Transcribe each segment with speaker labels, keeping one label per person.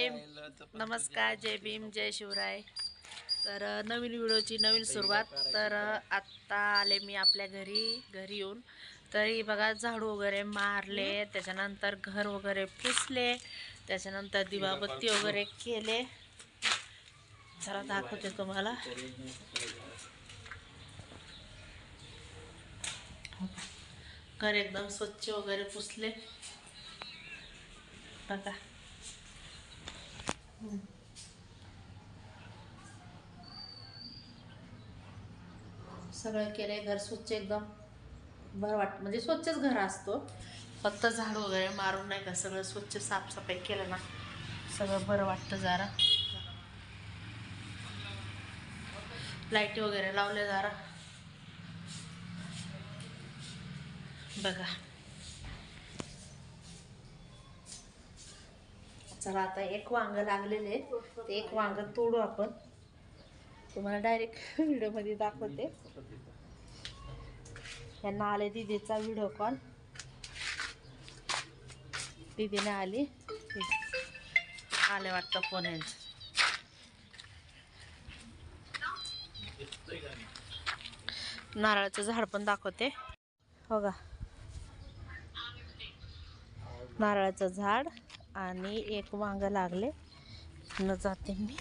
Speaker 1: जय नमस्कार जय भीम जय शिवराय. तर नवीन व्हिडिओची नवीन सुरुवात. तर आत्ता आले मी आपल्या घरी घरी येऊन. तरी बघा झाडू वगैरे मारले त्याच्यानंतर घर वगैरे पुसले त्याच्यानंतर दिवाबत्ती वगैरे केले. जरा दाखवते तुम्हाला. घर एकदम स्वच्छ वगैरे पुसले. बघा. सगळं केलंय घर स्वच्छ एकदम बरं वाट म्हणजे स्वच्छच घर असतो. फक्त झाड वगैरे मारून नाही का सगळं स्वच्छ साफसफाई केलं ना सगळं बरं वाटतं जरा. लाईटी वगैरे लावले जरा. बघा. चला आता एक वांग लागलेले ते एक वांग तोडू आपण. तुम्हाला डायरेक्ट व्हिडिओमध्ये दाखवते. यांना आले दिदीचा व्हिडिओ कॉल दिदीने आली. आले वाटतं फोन नारळाचं झाड पण दाखवते. हो का? नारळाचं झाड. आणि एक वांग लागले. न जाते मी.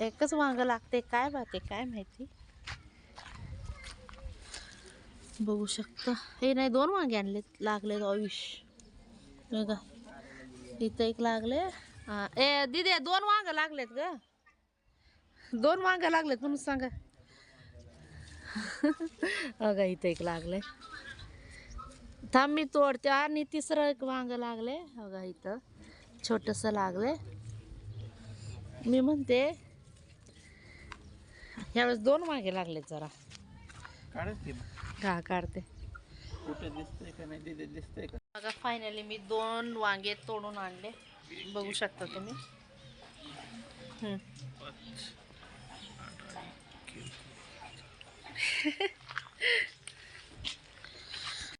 Speaker 1: एकच वांग लागते. काय बाते काय माहिती? बघू शकता. हे नाही दोन वांगे आणले लागले आयुष. बघा. इथं एक लागले. ए दिदे दोन वांग लागलेत ग. दोन वांग लागलेत म्हणून सांगा. अगं इथं एक लागले थांब मी तोडते आणि तिसरं एक वांग लागले बघा इथं छोटंसं लागले मी म्हणते यावेळेस दोन वांगे लागले जरा
Speaker 2: की
Speaker 1: घा काढते बघा फायनली मी दोन वांगे तोडून आणले बघू शकता तुम्ही हम्म.